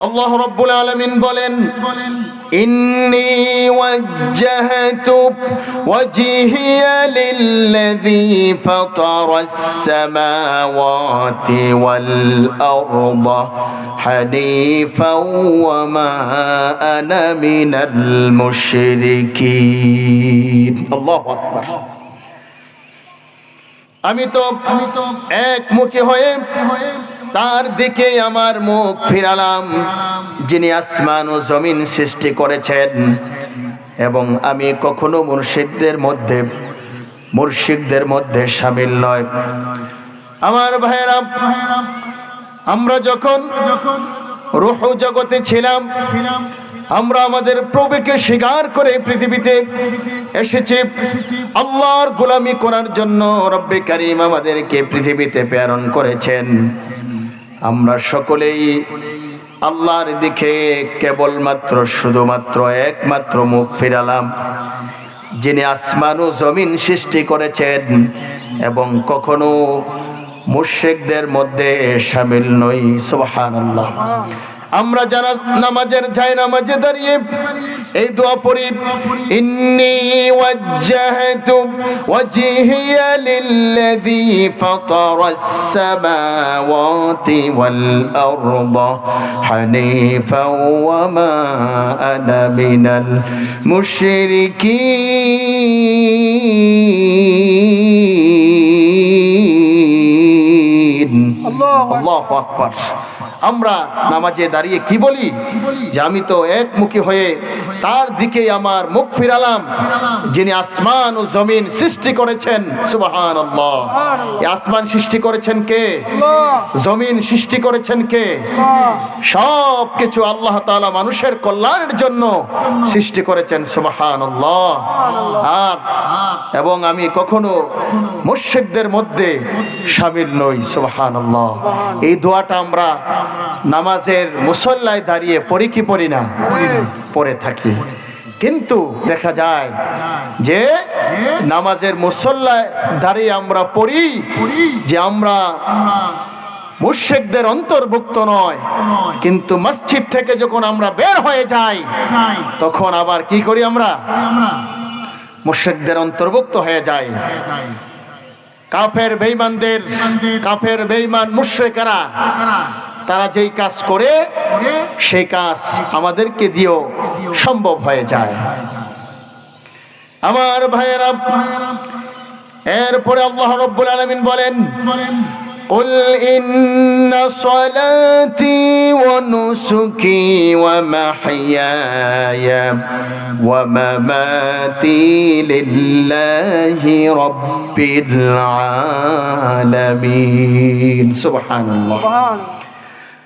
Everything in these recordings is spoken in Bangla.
আল্লাহ রব্বুল আলমিন বলেন إني وجهت وجهي للذي فطر السماوات والأرض حنيفا وما أنا من المشركين الله أكبر আমি তো আমি তো একমুখী হয়ে তার দিকে আমার মুখ ফিরালাম, যিনি আসমান ও জমিন সৃষ্টি করেছেন। এবং আমি কখনো মুর্শিদদের মধ্যে মুর্শিদদের মধ্যে সামিল নয় আমার ভাইয়েরা, আমরা যখন রুহ জগতে ছিলাম, আমরা আমাদের প্রভুকে স্বীকার করে পৃথিবীতে এসেছি। আল্লাহর গোলামি করার জন্য রব্বে কারিম আমাদেরকে পৃথিবীতে প্রেরণ করেছেন। আমরা সকলেই আল্লাহর দিকে কেবলমাত্র, শুধুমাত্র একমাত্র মুখ ফিরালাম। যিনি আসমান ও জমিন সৃষ্টি করেছেন এবং কখনো মুশ্রিকদের মধ্যে সামিল নই সুবহান আল্লাহ আমরা যারা নামাজের যাই নামাজে দাঁড়িয়ে এই দোয়া পড়ি ইন্নি ওয়াজ্জাহতু ওয়াজহিয়া লিল্লাযী ফাতারাস সামাওয়াতি ওয়াল আরদা হানিফা ওয়া মা আনা মিনাল মুশরিকিন। আল্লাহু আকবার। আমরা নামাজে দাঁড়িয়ে কি বলি? যে আমি তো একমুখী হয়ে তার দিকে আমার মুখ ফিরালাম যিনি আসমান ও জমিন সৃষ্টি করেছেন। সুবাহান আসমান সৃষ্টি করেছেন কে? জমিন সৃষ্টি করেছেন কে? সব কিছু আল্লাহ তাআলা মানুষের কল্যাণের জন্য সৃষ্টি করেছেন সুবাহান আর এবং আমি কখনো মুর্শিকদের মধ্যে সামিল নই সুবাহান এই দোয়াটা আমরা নামাজের মুসল্লায় দাঁড়িয়ে পড়ি কি পড়ি না? পড়ে থাকি। কিন্তু দেখা যায় যে নামাজের মুসল্লায় দাঁড়িয়ে আমরা পড়ি যে আমরা মুর্শেকদের অন্তর্ভুক্ত নয়। কিন্তু মসজিদ থেকে যখন আমরা বের হয়ে যাই, তখন আবার কি করি আমরা? মুর্শেকদের অন্তর্ভুক্ত হয়ে যাই। কাফের বেইমানদের কাফের বেইমান মুশ্রেকেরা, তারা যেই কাজ করে সেই কাজ আমাদেরকে দিয়েও সম্ভব হয়ে যায় আমার ভাইয়েরা এরপরে আল্লাহ রব্বুল আলমিন বলেন قل إن صلاتي ونسكي ومحياي ومماتي لله رب العالمين سبحان الله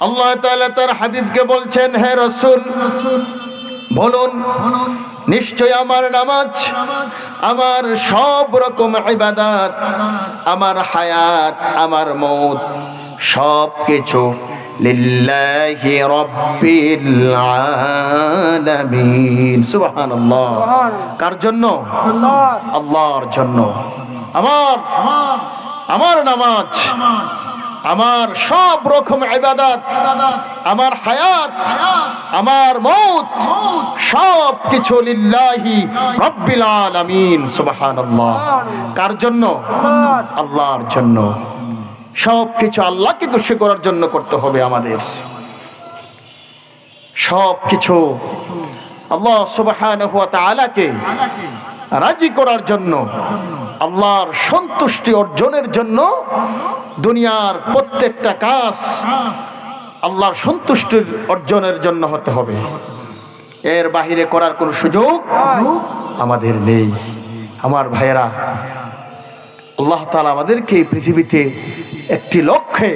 আল্লাহ তাআলা তার হাবিবকে বলছেন হে রসুল বলুন নিশ্চয় আমার নামাজ আমার সব রকম ইবাদাত আমার হায়াত আমার মৌত সব কিছু লিল্লাহি রাব্বিল আলামিন। সুবহানাল্লাহ। কার জন্য? আল্লাহর জন্য। আমার আমার নামাজ। আমার সব রকম ইবাদত, আমার হায়াত, আমার মৌত সব কিছু লিল্লাহি রাব্বিল আলামিন, সুবহানাল্লাহ। কার জন্য? আল্লাহর জন্য। সব কিছু আল্লাহকে খুশি করার জন্য করতে হবে আমাদের। সব কিছু আল্লাহ সুবহানাহু ওয়া তাআলাকে রাজি করার জন্য আল্লাহর সন্তুষ্টি অর্জনের জন্য দুনিয়ার প্রত্যেকটা কাজ আল্লাহর সন্তুষ্টির অর্জনের জন্য হতে হবে। এর বাহিরে করার কোনো সুযোগ আমাদের নেই। আমার ভাইয়েরা আল্লাহ তালা আমাদেরকে এই পৃথিবীতে একটি লক্ষ্যে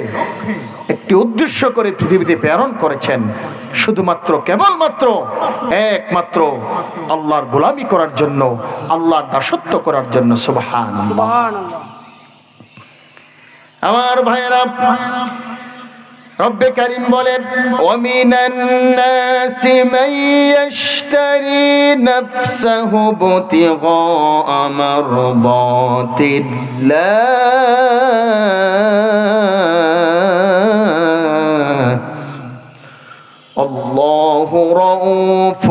একটি উদ্দেশ্য করে পৃথিবীতে প্রেরণ করেছেন। শুধুমাত্র কেবলমাত্র একমাত্র আল্লাহর গোলামি করার জন্য আল্লাহর দাসত্ব করার জন্য সুবাহ আমার ভাইয়েরা رب كريم بولين ومن الناس من يشتري نفسه ابتغاء مرضات الله. الله رؤوف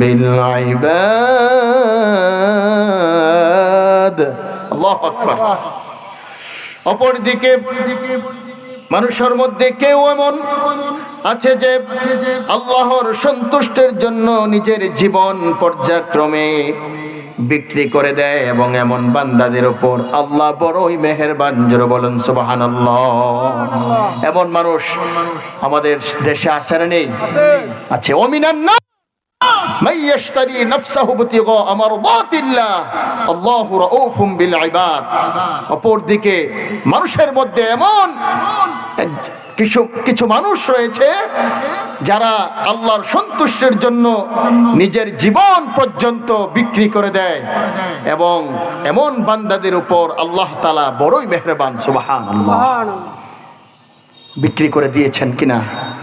بالعباد. الله أكبر. অপরদিকে মানুষের মধ্যে কেউ এমন আছে যে আল্লাহর সন্তুষ্টের জন্য নিজের জীবন পর্যায়ক্রমে বিক্রি করে দেয় এবং এমন বান্দাদের উপর আল্লাহ বড়ই মেহেরবান, জোরে বলেন সুবাহান এমন মানুষ আমাদের দেশে আছে নেই আছে। অমিনান না من يشتري نفسه ابتغاء مرضات الله الله رؤوف بالعباد অপরদিকে মানুষের মধ্যে এমন এক- কিছু কিছু মানুষ রয়েছে যারা আল্লাহর সন্তুষ্টের জন্য নিজের জীবন পর্যন্ত বিক্রি করে দেয় এবং এমন বান্দাদের উপর আল্লাহ তালা বড়ই মেহরবান সুবাহান বিক্রি করে দিয়েছেন কিনা দিয়েছেন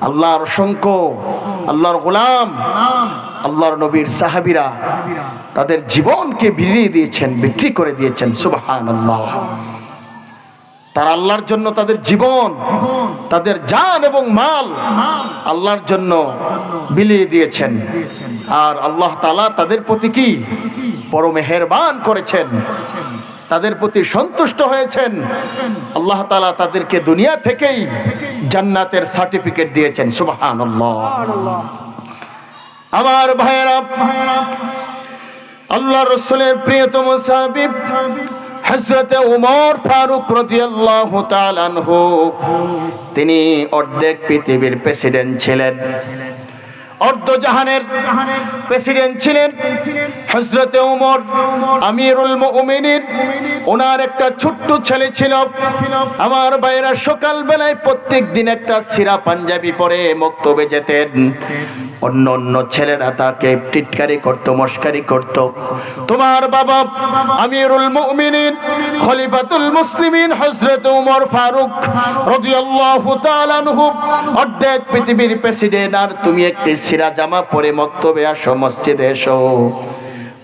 আল্লাহর অসংখ্য আল্লাহর গোলাম আল্লাহর নবীর সাহাবিরা তাদের জীবনকে বিলিয়ে দিয়েছেন বিক্রি করে দিয়েছেন সুবহান আল্লাহ তার আল্লাহর জন্য তাদের জীবন তাদের জান এবং মাল আল্লাহর জন্য বিলিয়ে দিয়েছেন। আর আল্লাহ তালা তাদের প্রতি কি? বড় মেহেরবান করেছেন। তাদের প্রতি সন্তুষ্ট হয়েছেন। আল্লাহ তালা তাদেরকে দুনিয়া থেকেই জান্নাতের সার্টিফিকেট দিয়েছেন সুবহান আমার ভাইয়েরা আল্লাহ রসুলের প্রিয়তম সাহাবিব হজরতে উমর ফারুক রাদিয়াল্লাহু তাআলা তিনি অর্ধেক পৃথিবীর প্রেসিডেন্ট ছিলেন। অর্ধ জাহানের প্রেসিডেন্ট ছিলেন হজরতে উমর, আমিরুল মুমিনিন। ওনার একটা ছোট্ট ছেলে ছিল। আমার বাইরা সকাল বেলায় প্রত্যেক দিন একটা সিরা পাঞ্জাবি পরে মক্তবে যেতেন। অন্য অন্য ছেলেরা তাকে টিটকারি করত, মস্কারি করত। তোমার বাবা আমিরুল মুমিনিন, খলিফাতুল মুসলিমিন হযরত ওমর ফারুক রাদিয়াল্লাহু তাআলা আনহু, অর্ধেক পৃথিবীর প্রেসিডেন্ট আর তুমি একটি সিরা জামা পরে মক্তবে আসো, মসজিদে এসো।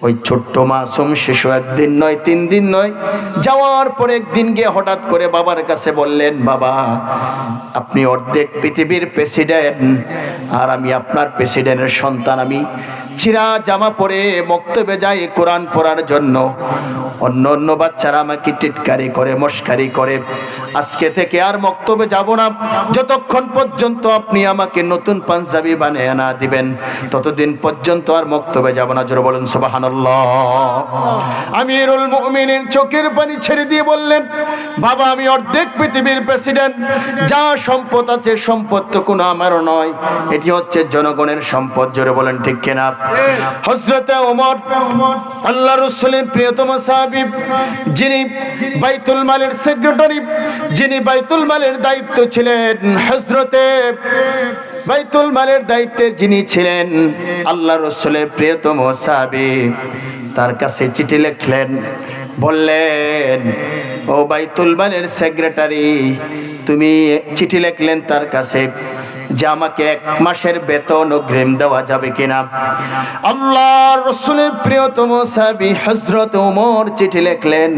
ওই ছোট্ট মাসুম শিশু একদিন নয়, তিন দিন নয়, যাওয়ার পর একদিন গিয়ে হঠাৎ করে বাবার কাছে বললেন, বাবা, আপনি অর্ধেক পৃথিবীর প্রেসিডেন্ট আর আমি আপনার প্রেসিডেন্টের সন্তান। আমি চিরা জামা পরে মক্তবে যাই কোরআন পড়ার জন্য। অন্য অন্য বাচ্চারা আমাকে টিটকারি করে, মস্কারি করে। আজকে থেকে আর মক্তবে যাব না। যতক্ষণ পর্যন্ত আপনি আমাকে নতুন পাঞ্জাবি বানিয়ে না দিবেন, ততদিন পর্যন্ত আর মক্তবে যাব না। জোরে বলুন, সুবহানাল্লাহ। আমিরুল মুমিনিন চোখের পানি ছেড়ে দিয়ে বললেন, বাবা, আমি অর্ধেক পৃথিবীর প্রেসিডেন্ট। যা সম্পদ আছে, সম্পদ তো কোনো আমারও নয়। এটি হচ্ছে জনগণের সম্পদ। জোরে বলেন, ঠিক কিনা? হজরতে ওমর, আল্লাহ রসুলের প্রিয়তম সাহাবিব যিনি বাইতুল মালের সেক্রেটারি, যিনি বাইতুল মালের দায়িত্ব ছিলেন হজরতে বাইতুল মালের দায়িত্বে যিনি ছিলেন, আল্লাহ রসুলের প্রিয়তম সাহাবি, তার কাছে চিঠি লিখলেন, বললেন, ও বাইতুল মালের সেক্রেটারি, তুমি চিঠি লিখলেন তার কাছে যে আমাকে এক মাসের বেতন অগ্রিম দেওয়া যাবে কিনা? আল্লাহ রসুলের প্রিয়তম সাবি হজরত উমর চিঠি লিখলেন,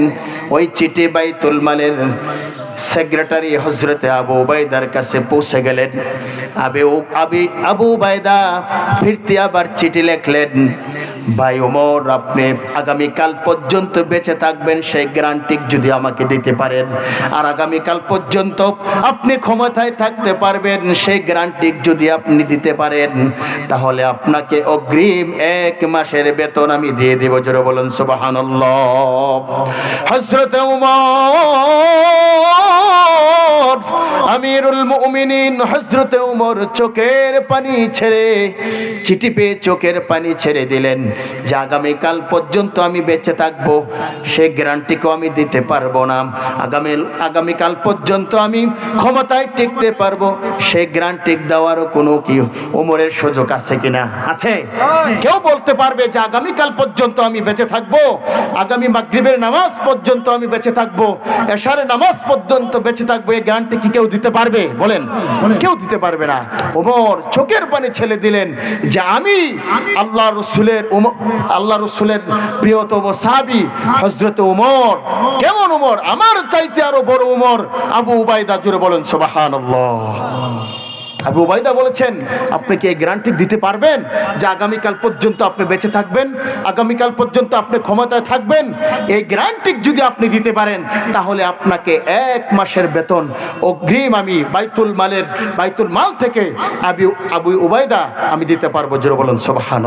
ওই চিঠি বাইতুল মালের সেক্রেটারি হজরতে আবু বাইদার কাছে পৌঁছে গেলেন। আবে আবি আবু বাইদা ফিরতে আবার চিঠি লিখলেন ভাই ওমর, আপনি আগামীকাল পর্যন্ত বেঁচে থাকবেন, সেই গ্যারান্টি যদি আমাকে দিতে পারেন। আর আগামীকাল পর্যন্ত আপনি ক্ষমতায় থাকতে পারবেন, সেই গ্যারান্টি যদি আপনি দিতে পারেন, তাহলে আপনাকে অগ্রিম এক মাসের বেতন আমি দিয়ে দেব, জোরে বলুন সুবহানাল্লাহ। হযরত উমর আমিরুল মুমিনিন, হযরত উমর চোখের পানি ছেড়ে চিঠি পেয়ে চোখের পানি ছেড়ে দিলেন। যে আগামীকাল পর্যন্ত আমি বেঁচে থাকব সেই গ্যারান্টিকেও আমি দিতে পারব না। আগামী আগামীকাল পর্যন্ত আমি ক্ষমতায় টিকতে পারব সেই গ্যারান্টি দেওয়ারও কোনো কি ওমরের সুযোগ আছে কিনা? আছে? কেউ বলতে পারবে যে আগামীকাল পর্যন্ত আমি বেঁচে থাকব, আগামী মাগরিবের নামাজ পর্যন্ত আমি বেঁচে থাকব, এশারের নামাজ পর্যন্ত বেঁচে থাকব এই গ্যারান্টি কি কেউ দিতে পারবে? বলেন। কেউ দিতে পারবে না। ওমর চোখের পানি ছেলে দিলেন যে আমি আল্লাহ রসুলের আল্লাহ রসুলের প্রিয়তম সাবি হজরত উমর কেমন উমর আমার চাইতে আরও বড় উমর আবু উবাইদা জুড়ে বলেন সোবাহান আবু উবাইদা বলেছেন, আপনি কি এই গ্যারান্টি দিতে পারবেন যে আগামীকাল পর্যন্ত আপনি বেঁচে থাকবেন? আগামীকাল পর্যন্ত আপনি ক্ষমতায় থাকবেন? এই গ্যারান্টি যদি আপনি দিতে পারেন, তাহলে আপনাকে এক মাসের বেতন অগ্রিম আমি বাইতুল মালের, বাইতুল মাল থেকে আবু আবু ওবায়দা আমি দিতে পারব। জোর বলুন সোবাহান